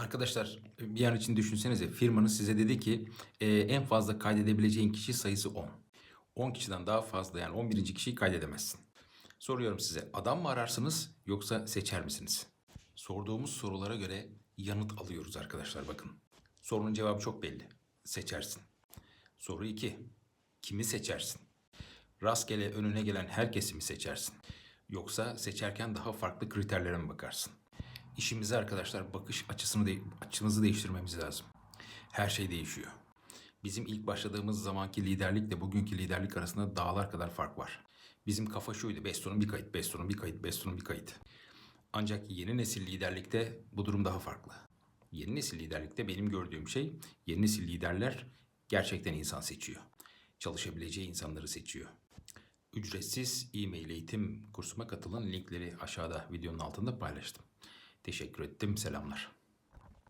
Arkadaşlar bir an için düşünsenize firmanız size dedi ki e, en fazla kaydedebileceğin kişi sayısı 10. 10 kişiden daha fazla yani 11. kişiyi kaydedemezsin. Soruyorum size adam mı ararsınız yoksa seçer misiniz? Sorduğumuz sorulara göre yanıt alıyoruz arkadaşlar bakın. Sorunun cevabı çok belli. Seçersin. Soru 2. Kimi seçersin? Rastgele önüne gelen herkesi mi seçersin? Yoksa seçerken daha farklı kriterlere mi bakarsın? İşimize arkadaşlar bakış açısını de, açınızı değiştirmemiz lazım. Her şey değişiyor. Bizim ilk başladığımız zamanki liderlikle bugünkü liderlik arasında dağlar kadar fark var. Bizim kafa şuydu. Beston'un bir kayıt, Beston'un bir kayıt, Beston'un bir kayıt. Ancak yeni nesil liderlikte bu durum daha farklı. Yeni nesil liderlikte benim gördüğüm şey yeni nesil liderler gerçekten insan seçiyor. Çalışabileceği insanları seçiyor. Ücretsiz e-mail eğitim kursuma katılın linkleri aşağıda videonun altında paylaştım. Teşekkür ettim. Selamlar.